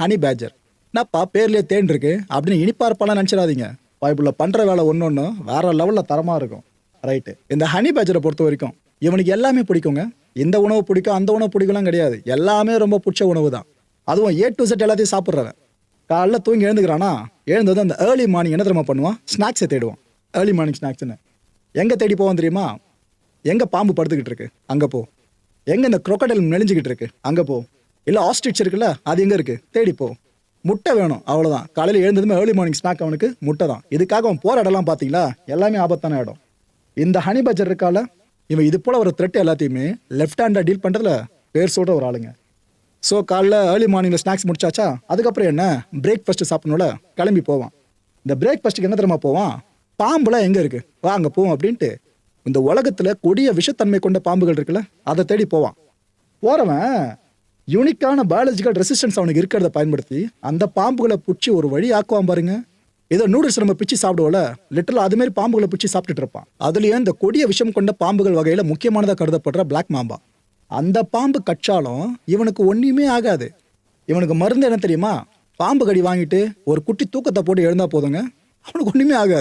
Honey pager என்னப்பா பேர்லயே தேன் இருக்கு. அப்படின்னு இனிப்பா இருப்பாலாம் நினச்சிடாதீங்க. வாய்ப்புள்ள பண்ற வேலை ஒன்று ஒன்று வேற லெவலில் தரமா இருக்கும். ரைட்டு இந்த ஹனி பேஜரை பொறுத்த வரைக்கும் இவனுக்கு எல்லாமே பிடிக்குங்க. இந்த உணவு பிடிக்கும் அந்த உணவு பிடிக்கலாம் கிடையாது. எல்லாமே ரொம்ப பிடிச்ச உணவு தான். அதுவும் ஏ டு செட் எல்லாத்தையும் சாப்பிட்றவன். காலைல தூங்கி எழுந்துக்கிறானா? எழுந்தது அந்த ஏர்லி மார்னிங் என்ன தெரியுமா பண்ணுவான்? ஸ்நாக்ஸை தேடுவான். ஏர்லி மார்னிங் ஸ்நாக்ஸ்னு எங்கே தேடி போவோம் தெரியுமா? எங்கே பாம்பு படுத்துக்கிட்டு இருக்கு? அங்கே போ. எங்கே இந்த குரோக்கடைல் நெளிஞ்சிக்கிட்டு இருக்கு? அங்கே போ. இல்லை ஆஸ்ட்ரிச் இருக்குல்ல அது எங்கே இருக்குது தேடிப்போ முட்டை வேணும் அவ்வளோதான் காலையில் எழுந்ததுமே ஏர்லி மார்னிங் ஸ்நாக் அவனுக்கு முட்டை தான். இதுக்காக அவன் போகிற இடம்லாம் பார்த்தீங்களா எல்லாமே ஆபத்தான இடம். இந்த ஹனி பஜர் இருக்கால இவன் இது போல் ஒரு த்ரெட் எல்லாத்தையுமே லெஃப்ட் ஹேண்டாக டீல் பண்ணுறதுல பேர் சொல்கிற ஒரு ஆளுங்க. ஸோ காலைல ஏர்லி மார்னிங்கில் ஸ்நாக்ஸ் முடிச்சாச்சா? அதுக்கப்புறம் என்ன? பிரேக்ஃபாஸ்ட்டு சாப்பிடணும்ல கிளம்பி போவான். இந்த பிரேக்ஃபாஸ்ட்டுக்கு என்ன தெரியுமா போவான்? பாம்புலாம் எங்கே இருக்குது வா அங்கே போவோம் அப்படின்ட்டு இந்த உலகத்தில் கொடிய விஷத்தன்மை கொண்ட பாம்புகள் இருக்குல்ல அதை தேடி போவான். போகிறவன் யூனிக்கான பயாலஜிக்கல் ரெசிஸ்டன்ஸ் அவனுக்கு இருக்கிறத பயன்படுத்தி அந்த பாம்புகளை பிடிச்சி ஒரு வழி ஆக்குவான் பாருங்க. ஏதோ நூடுல்ஸ் நம்ம பிச்சு சாப்பிடுவோம்ல லிட்டரல் அது மாதிரி பாம்புகளை பிடிச்சி சாப்பிட்டுட்டு இருப்பான். அதுலயும் இந்த கொடிய விஷம் கொண்ட பாம்புகள் வகையில முக்கியமானதாக கருதப்படுற பிளாக் மாம்பா அந்த பாம்பு கச்சாலும் இவனுக்கு ஒன்றுமே ஆகாது. இவனுக்கு மருந்து என்ன தெரியுமா? பாம்பு கடி வாங்கிட்டு ஒரு குட்டி தூக்கத்தை போட்டு எழுந்தா போதுங்க. அவனுக்கு ஒன்றுமே ஆகாது.